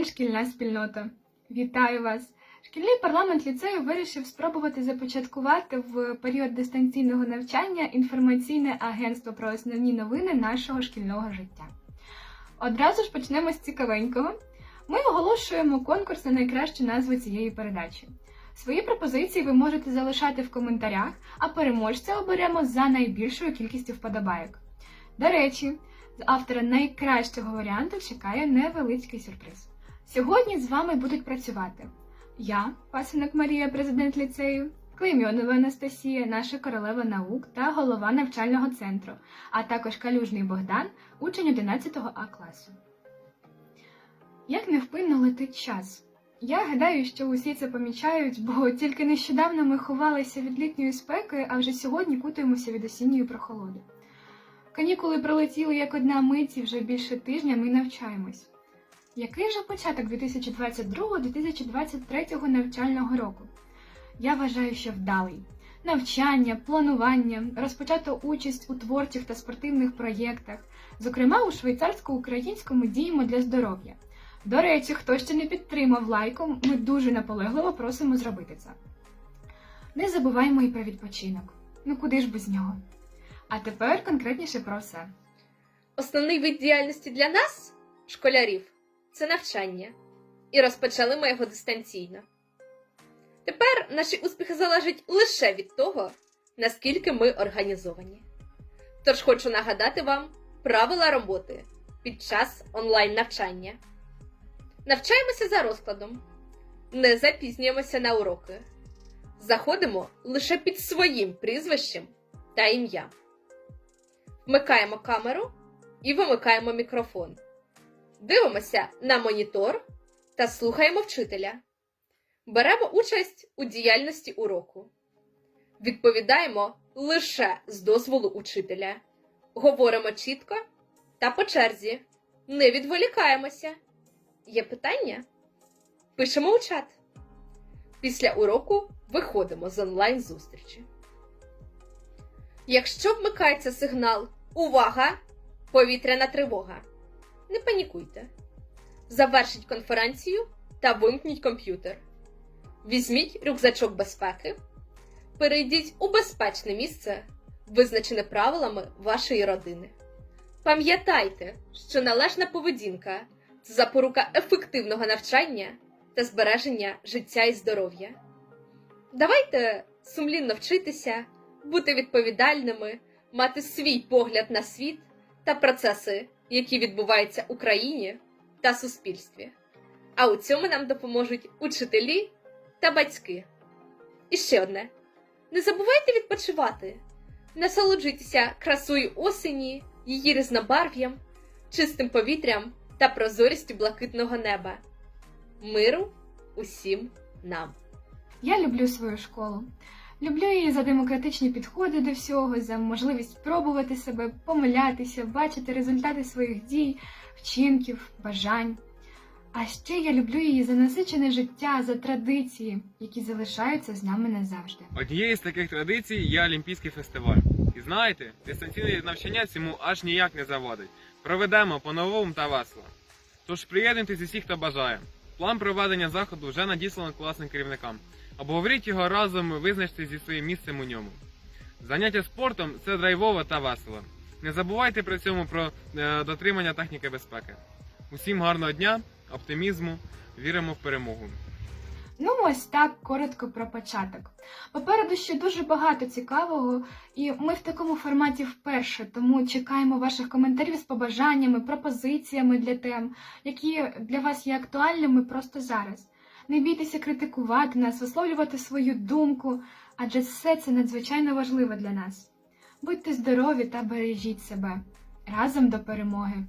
день, шкільна спільнота. Вітаю вас! Шкільний парламент ліцею вирішив спробувати започаткувати в період дистанційного навчання інформаційне агентство про основні новини нашого шкільного життя. Одразу ж почнемо з цікавенького. Ми оголошуємо конкурс на найкращу назву цієї передачі. Свої пропозиції ви можете залишати в коментарях, а переможця оберемо за найбільшою кількістю вподобайок. До речі, з автора найкращого варіанту чекає невеличкий сюрприз. Сьогодні з вами будуть працювати я, пасинок Марія, президент ліцею, Клеймьонова Анастасія, наша королева наук та голова навчального центру, а також Калюжний Богдан, учень 11 А класу. Як невпинно летить час. Я гадаю, що усі це помічають, бо тільки нещодавно ми ховалися від літньої спеки, а вже сьогодні кутаємося від осінньої прохолоди. Канікули пролетіли як одна мить, і вже більше тижня ми навчаємось. Який же початок 2022-2023 навчального року? Я вважаю, що вдалий. Навчання, планування, розпочато участь у творчих та спортивних проєктах, зокрема у швейцарсько-українському діємо для здоров'я. До речі, хто ще не підтримав лайком, ми дуже наполегливо просимо зробити це. Не забуваймо і про відпочинок. Ну куди ж без нього? А тепер конкретніше про все. Основний вид діяльності для нас, школярів, це навчання. І розпочали ми його дистанційно. Тепер наші успіхи залежать лише від того, наскільки ми організовані. Тож хочу нагадати вам правила роботи під час онлайн навчання. Навчаємося за розкладом, не запізнюємося на уроки. Заходимо лише під своїм прізвищем та ім'ям. Вмикаємо камеру і вимикаємо мікрофон. Дивимося на монітор та слухаємо вчителя. Беремо участь у діяльності уроку. Відповідаємо лише з дозволу учителя. Говоримо чітко та по черзі. Не відволікаємося. Є питання? Пишемо у чат. Після уроку виходимо з онлайн зустрічі. Якщо вмикається сигнал Увага! Повітряна тривога. Не панікуйте. Завершіть конференцію та вимкніть комп'ютер. Візьміть рюкзачок безпеки. Перейдіть у безпечне місце, визначене правилами вашої родини. Пам'ятайте, що належна поведінка це запорука ефективного навчання та збереження життя і здоров'я. Давайте сумлінно вчитися, бути відповідальними, мати свій погляд на світ та процеси, які відбуваються в Україні та суспільстві. А у цьому нам допоможуть учителі та батьки. І ще одне: не забувайте відпочивати, насолоджуйтеся красою осені, її різнобарв'ям, чистим повітрям та прозорістю блакитного неба. Миру усім нам! Я люблю свою школу. Люблю її за демократичні підходи до всього, за можливість спробувати себе, помилятися, бачити результати своїх дій, вчинків, бажань. А ще я люблю її за насичене життя, за традиції, які залишаються з нами назавжди. Однією з таких традицій є Олімпійський фестиваль. І знаєте, дистанційне навчання цьому аж ніяк не завадить. Проведемо по-новому та весело. Тож приєднуйтесь усіх, хто бажає. План проведення заходу вже надіслано класним керівникам. Обговоріть його разом, визначте зі своїм місцем у ньому. Заняття спортом це драйвово та весело. Не забувайте при цьому про е, дотримання техніки безпеки. Усім гарного дня, оптимізму, віримо в перемогу. Ну, ось так коротко про початок. Попереду ще дуже багато цікавого, і ми в такому форматі вперше, тому чекаємо ваших коментарів з побажаннями, пропозиціями для тем, які для вас є актуальними просто зараз. Не бійтеся критикувати нас, висловлювати свою думку, адже все це надзвичайно важливо для нас. Будьте здорові та бережіть себе разом до перемоги!